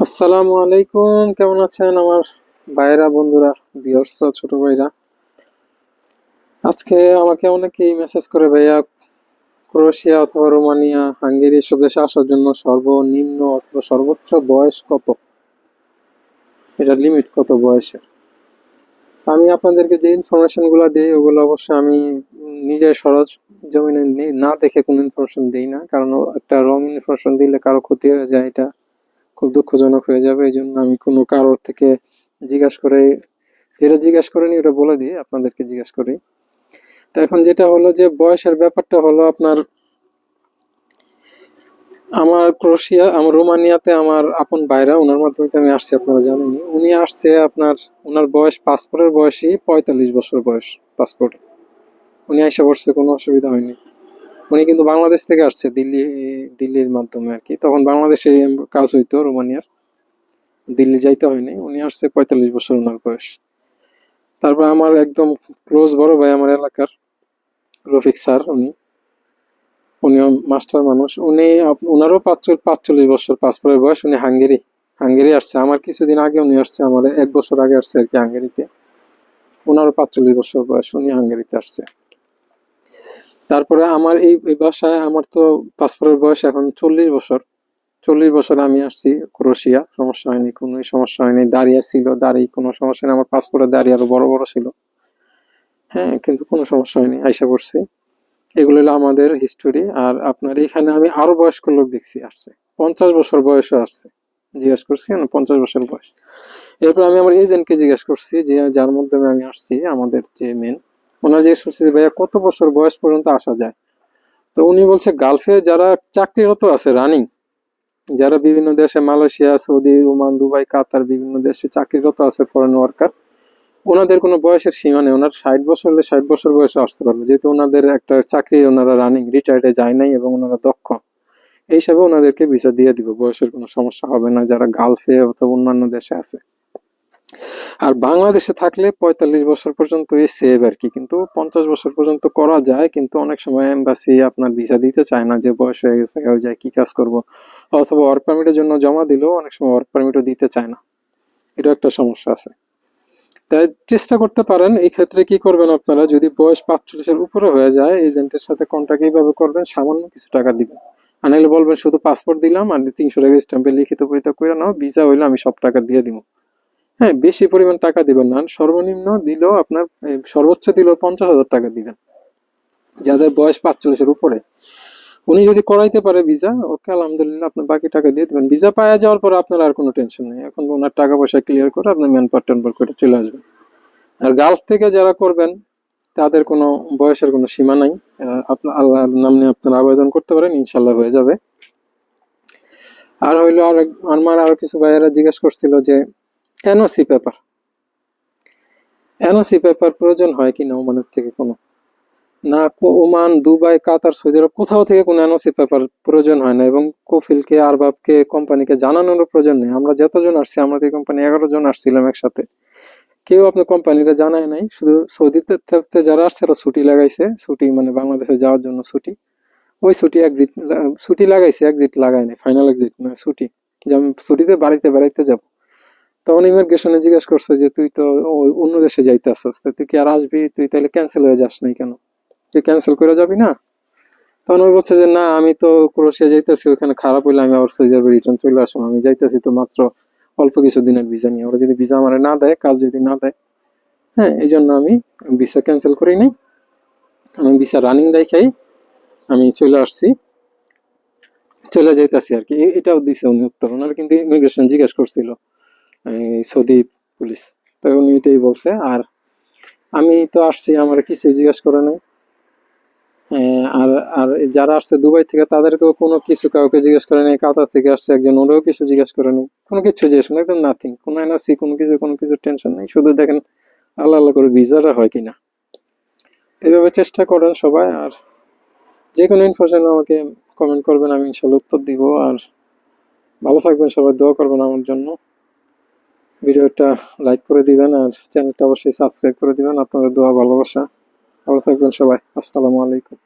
আসসালামু আলাইকুম, কেমন আছেন আমার ভাইরা বন্ধুরা, ভিউয়ার্সরা, ছোট ভাইরা? আজকে আমাকে অনেকেই মেসেজ করে, ভাইয়া, ক্রোয়েশিয়া অথবা রোমানিয়া, হাঙ্গেরি, এসব দেশে আসার জন্য সর্বনিম্ন অথবা সর্বোচ্চ বয়স কত? এটার লিমিট কত বয়সের? আমি আপনাদেরকে যে ইনফরমেশনগুলো দিই, ওগুলো অবশ্যই আমি নিজে সরজ জমিনে না দেখে কোনো ইনফরমেশন দিই না, কারণ একটা রং ইনফরমেশন দিলে কারও ক্ষতি হয়ে যায় এটা। খুব দুঃখজনক হয়ে যাবে এই জন্য আমি কোনো কারোর থেকে জিজ্ঞাসা করে, যেটা জিজ্ঞাসা করিনি ওটা বলে দিই, আপনাদেরকে জিজ্ঞাসা করি। তো এখন যেটা হলো যে, বয়সের ব্যাপারটা হলো আপনার, আমার ক্রোশিয়া, আমার রোমানিয়াতে আমার আপন ভাইরা, ওনার মাধ্যমে আমি আসছি, আপনারা জানেনই উনি আসছে আপনার ওনার বয়স পাসপোর্টের বয়সই পঁয়তাল্লিশ বছর বয়স, পাসপোর্টে। উনি এসে পড়ছে কোনো অসুবিধা হয়নি। উনি কিন্তু বাংলাদেশ থেকে আসছে, দিল্লি, দিল্লির মাধ্যমে আর কি। তখন বাংলাদেশে কাজ হইতো রোমানিয়ার। দিল্লি যাইতে হয়নি। উনি আসছে পঁয়তাল্লিশ বছর ওনার বয়স। তারপর আমার একদম ক্লোজ বড় ভাই আমার এলাকার, রফিক স্যার উনি। উনি মাস্টার মানুষ। উনি ওনারও পাঁচচল্লিশ বছর পাসপোর্টের বয়স। উনি হাঙ্গেরি হাঙ্গেরি আসছে। আমার কিছুদিন আগে উনি আসছে, আমার এক বছর আগে আসছে আর কি হাঙ্গেরিতে। ওনারও পাঁচচল্লিশ বছর বয়স, উনি হাঙ্গেরিতে আসছে। তারপরে আমার এই বাসায় আমার তো পাসপোর্টের বয়স এখন চল্লিশ বছর। চল্লিশ বছর আমি আসছি ক্রোশিয়া, সমস্যা হয়নি কোনো সমস্যা হয়নি। দাঁড়িয়ে ছিল, দাঁড়িয়ে কোনো সমস্যা নেই। আমার পাসপোর্টের দাঁড়িয়ে আরও বড় বড় ছিল। হ্যাঁ কিন্তু কোনো সমস্যা হয়নি, আইসা পড়ছি। এগুলো হলো আমাদের হিস্টোরি আর আপনার এখানে আমি আরও বয়স্ক লোক দেখছি আসছে। পঞ্চাশ বছর বয়সও আসছে। জিজ্ঞেস করছি না পঞ্চাশ বছর বয়স। এরপর আমি আমার এজেন্টকে জিজ্ঞেস করছি যে, যার মাধ্যমে আমি আসছি, আমাদের যে মেন ওনার জিজ্ঞেস করছি যে, ভাইয়া, কত বছর বয়স পর্যন্ত আসা যায়? তো উনি বলছে, গালফে যারা চাকরিরত আছে রানিং যারা বিভিন্ন দেশে, Malaysia, Saudi, Oman, Dubai, Qatar, বিভিন্ন দেশে চাকরিরত আছে ফরেন ওয়ার্কার ওনাদের কোনো বয়সের সীমা নেই। ওনার ষাট বছর হলে ষাট বছর বয়সে আসতে পারবে। যেহেতু ওনাদের একটা চাকরি, ওনারা রানিং রিটায়ার্ডে যায় নাই এবং ওনারা দক্ষ, এই হিসাবে ওনাদেরকে ভিসা দিয়ে দিব। বয়সের কোনো সমস্যা হবে না। যারা গালফে অথবা অন্যান্য দেশে আছে আর বাংলাদেশে থাকলে পঁয়তাল্লিশ বছর পর্যন্ত এই সেভ আর কি, কিন্তু পঞ্চাশ বছর পর্যন্ত করা যায়, কিন্তু অনেক সময় এম্বাসি আপনার ভিসা দিতে চায় না যে বয়স হয়ে গেছে কেউ যায়, কি কাজ করব? অথবা ওয়ার্ক পারমিটের জন্য জমা দিলেও অনেক সময় ওয়ার্ক পারমিটও দিতে চায় না। এটা একটা সমস্যা আছে। তাই চেষ্টা করতে পারেন, এই ক্ষেত্রে কি করবেন আপনারা? যদি বয়স পাঁচচল্লিশের উপরে হয়ে যায় এজেন্টের সাথে কন্ট্যাক্ট এইভাবে করবেন, সামান্য কিছু টাকা দিবেন। আর নাহলে বলবেন, শুধু পাসপোর্ট দিলাম, আর তিনশো টাকা স্ট্যাম্পে লিখিত পরিতা করে নাও ভিসা হইলে আমি সব টাকা দিয়ে দিব। হ্যাঁ বেশি পরিমাণ টাকা দিবেন না। সর্বনিম্ন দিলেও আপনার সর্বোচ্চ দিলেও পঞ্চাশ হাজার টাকা দিবেন। যাদের বয়স পাঁচচল্লিশের উপরে। উনি যদি করাইতে পারে ভিসা, ওকে আলহামদুলিল্লাহ আপনার বাকি টাকা দিয়ে দেবেন। ভিসা পাওয়া যাওয়ার পর আপনার আর কোনো টেনশন নেই। এখন ওনার টাকা পয়সা ক্লিয়ার করে আপনি ম্যান পাওয়ার টেন করে চলে আসবেন। আর গালফ থেকে যারা করবেন, তাদের কোনো বয়সের কোনো সীমা নাই। আপনার আল্লাহর নাম নিয়ে আপনারা আবেদন করতে পারেন ইনশাল্লাহ হয়ে যাবে। আর হইল আর আমার আরও কিছু ভাইয়েরা জিজ্ঞেস করছিল যে এনওসি পেপার এনওসি পেপার প্রয়োজন হয় কি না ওমানের থেকে কোনো? না, Oman, Dubai, Qatar, Saudi Arabia কোথাও থেকে কোনো এনওসি পেপার প্রয়োজন হয় না এবং কফিলকে, আরবাবকে, কোম্পানিকে জানানোর প্রয়োজন নেই। আমরা যতজন আসছি আমাদের কোম্পানি এগারো জন আসছিলাম একসাথে। কেউ আপনার কোম্পানিটা জানায় নাই, শুধু সৌদিতে যারা আসছে তারা ছুটি লাগাইছে, ছুটি মানে বাংলাদেশে যাওয়ার জন্য ছুটি। ওই ছুটি এক্সিট ছুটি লাগাইছে এক্সিট লাগায় নাই ফাইনাল এক্সিট না ছুটি। যে আমি ছুটিতে বাড়িতে বেড়াইতে যাব। তখন ইমিগ্রেশনে জিজ্ঞেস করছে যে, তুই তো অন্য দেশে যাইতে আসছিস তা তুই কি আর আসবি? তুই তাহলে ক্যান্সেল হয়ে যাস নাই কেন? তুই ক্যান্সেল করে যাবি না? তখন ওই বলছে যে, না, আমি তো ক্রোশিয়া যাইতেছি ওখানে খারাপ হইলে আমি আবার সৌদি আরবে রিটার্ন চলে আসলাম আমি যাইতেছি তো মাত্র অল্প কিছু দিনের ভিসা নিয়ে। ওরা যদি ভিসা আমার না দেয়, কাজ যদি না দেয় হ্যাঁ এই জন্য আমি ভিসা ক্যান্সেল করি নাই। আমি ভিসা রানিং রাখাই আমি চলে আসছি। চলে যাইতাছি আর কি। এটাও দিছে উনি উত্তর। ওনার কিন্তু ইমিগ্রেশন জিজ্ঞেস করছিল। Saudi police. তো উনি এটাই বলছে আর আমি তো আসছি আমার কিছু জিজ্ঞেস করে নাই। হ্যাঁ, আর আর যারা আসছে দুবাই থেকে তাদেরকেও কোনো কিছু কাউকে জিজ্ঞেস করে নেই। কাতার থেকে আসছে একজন ওরাও কিছু জিজ্ঞেস করে নেই। কোনো কিছু জিজ্ঞেস করে একদম নাথিং কোনো এনআরসি কোনো কিছু কোনো কিছু টেনশন নেই। শুধু দেখেন আল্লাহ আল্লাহ করে ভিসাটা হয় কিনা এইভাবে চেষ্টা করেন সবাই আর যে কোনো ইনফরমেশন আমাকে কমেন্ট করবেন আমি ইনশাল্লাহ উত্তর দিব। আর ভালো থাকবেন সবাই দোয়া করবেন আমার জন্য। ভিডিওটা লাইক করে দিবেন আর চ্যানেলটা অবশ্যই সাবস্ক্রাইব করে দিবেন। আপনাদের দোয়া, ভালোবাসা। ভালো থাকবেন সবাই। আসসালামু আলাইকুম।